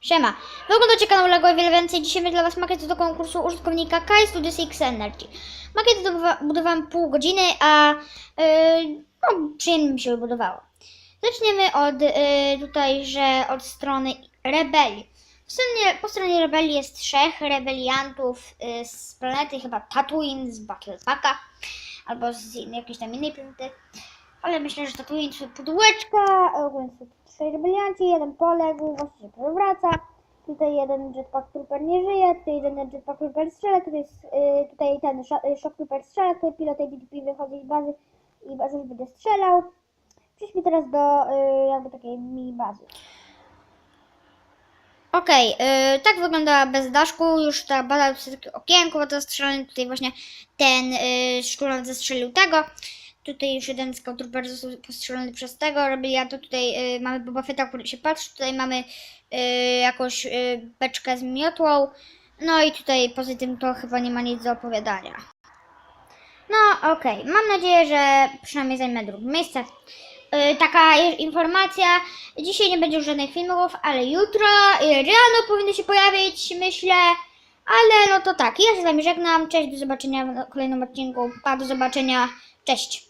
Siema. Wy oglądacie kanał Lego i wiele więcej. Dzisiaj mamy dla Was makiet do konkursu użytkownika Kai Studios X Energy. Makiet budowałam pół godziny, a yy, no, przyjemnie mi się budowało. Zaczniemy od yy, tutaj, że od strony rebelii. W stronie, po stronie rebelii jest trzech rebeliantów yy, z planety chyba Tatooine z Battle Packa albo z jakiejś tam innej planety. Ale myślę, że Tatooine to pudełeczka, ogólnie tu trzej rebelianci, jeden poległ, właśnie się powraca. Tutaj jeden jetpack trooper nie żyje, tutaj jeden jetpack trooper strzela, tutaj, jest, y, tutaj ten y, shock trooper strzela, tutaj pilot ADTP wychodzi z bazy i bazy będzie strzelał. Przejdźmy teraz do y, jakby takiej mini bazy. Okej, y, tak wygląda bez daszku, już ta baza to takie okienko do strzelania, tutaj właśnie ten y, szturm zestrzelił tego. Tutaj już jeden scout trooper został postrzelony przez tego rebelianta. Tutaj y, mamy Boba Fetta, który się patrzy. Tutaj mamy y, jakąś y, beczkę z miotłą. No i tutaj poza tym to chyba nie ma nic do opowiadania. No okej, mam nadzieję, że przynajmniej zajmę drugie miejsce. Y, taka informacja, dzisiaj nie będzie już żadnych filmów, ale jutro y, rano powinny się pojawić, myślę. Ale no to tak, ja się z wami żegnam, cześć, do zobaczenia w kolejnym odcinku, pa, do zobaczenia, cześć.